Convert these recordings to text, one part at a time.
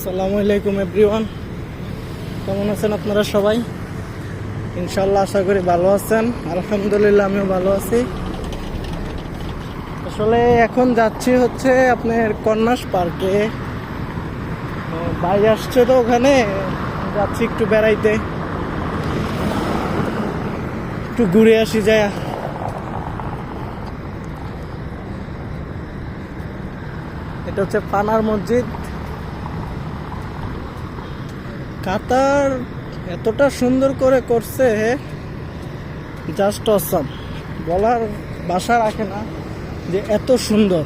আসসালামু আলাইকুম এভরিওয়ান কেমন আছেন আপনারা সবাই? ইনশাল্লাহ আশা করি ভালো আছেন। আলহামদুলিল্লাহ, আমিও ভালো আছি। আসলে এখন যাচ্ছি হচ্ছে আপনার কন্যাস পার্কে। ভাই আসছে তো ওখানে। যাচ্ছি একটু বেড়াইতে। একটু ঘুরে আসি, যায়। এটা হচ্ছে পানার মসজিদ। কাতার এতটা সুন্দর করে করছে জাস্ট অসম বলার বাসা রাখে না যে এত সুন্দর।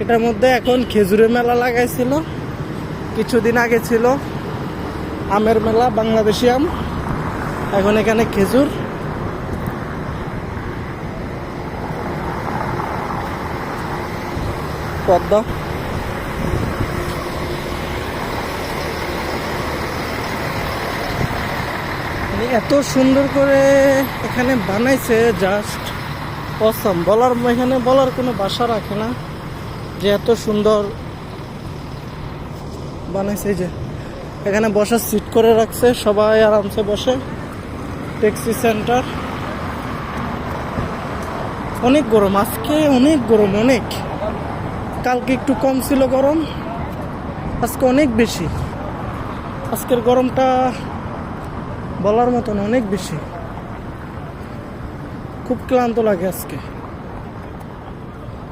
এটার মধ্যে এখন খেজুরের মেলা লাগাইছিল, কিছুদিন আগে ছিল। আমের মেলা, বাংলাদেশি আম। এখন এখানে খেজুর। পদ্মা। মানে এত সুন্দর করে এখানে বানাইছে জাস্ট অসম বলার এখানে বলার কোনো বাসা রাখে না যে এত সুন্দর বানাইছে যে। এখানে বসার সিট করে রাখছে, সবাই আরামসে বসে। ট্যাক্সি সেন্টার অনেক গরম, আজকে অনেক গরম, অনেক। কালকে একটু কম ছিল গরম, আজকে অনেক বেশি। আজকের গরমটা বলার মতন অনেক বেশি। খুব ক্লান্ত লাগে আজকে।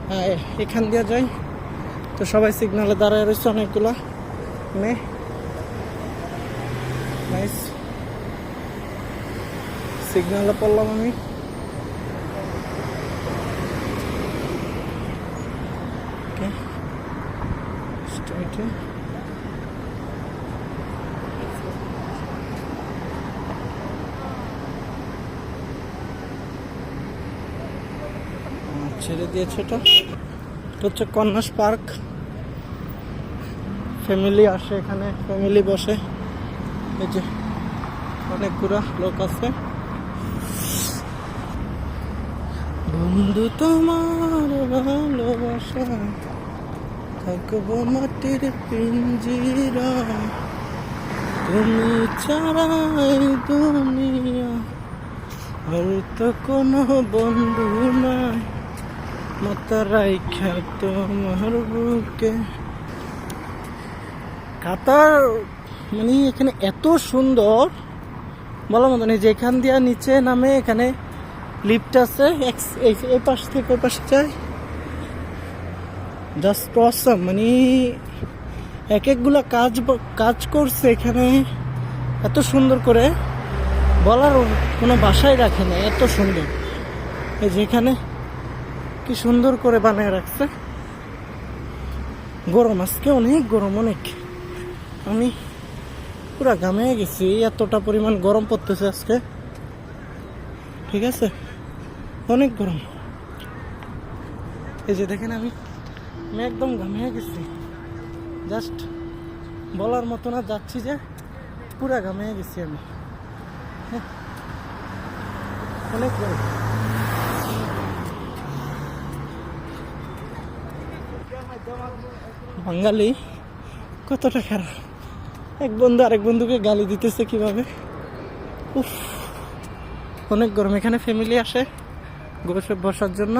হ্যাঁ এখান দিয়ে যাই। তো সবাই সিগনালে দাঁড়ায় রয়েছে অনেকগুলা। নাইস সিগনালে পড়লাম আমি। ছেড়ে দিয়েছে এটা। এটা হচ্ছে কন্যাস পার্ক। ফ্যামিলি আসে এখানে, ফ্যামিলি বসে। এই যে অনেকগুলা লোক আছে। বন্ধু তোমার ভালোবাসা, থাকব মাটির পিঞ্জিরা। তুমি ছাড়াই দুনিয়া, আর তো কোনো বন্ধু নাই। কাতার মানে এখানে এত সুন্দর বলা মতো নেই, যেখান দিয়া নিচে নামে এখানে লিফট আছে এই পাশ থেকে ওই পাশে যায়। জাস্ট অসম মানে এক একগুলা কাজ কাজ করছে এখানে, এত সুন্দর করে। বলার কোনো বাসায় রাখে না, এত সুন্দর। যেখানে কি সুন্দর করে বানিয়ে রাখছে। গরম আজকে অনেক গরম, অনেক। আমি পুরা ঘামে গেছি, এতটা পরিমাণ গরম পড়তেছে আজকে। ঠিক আছে? অনেক গরম। এই যে দেখেন আমি আমি একদম ঘামে গেছি। জাস্ট বলার মতো না, যাচ্ছি যে পুরা ঘামে গেছি আমি। হ্যাঁ। অনেক গরম। বাঙালি কতটা খারাপ এক বন্ধু আরেক বন্ধুকে গালি দিতেছে কীভাবে? উফ, অনেক গরম। এখানে ফ্যামিলি আসে গোসব বসার জন্য।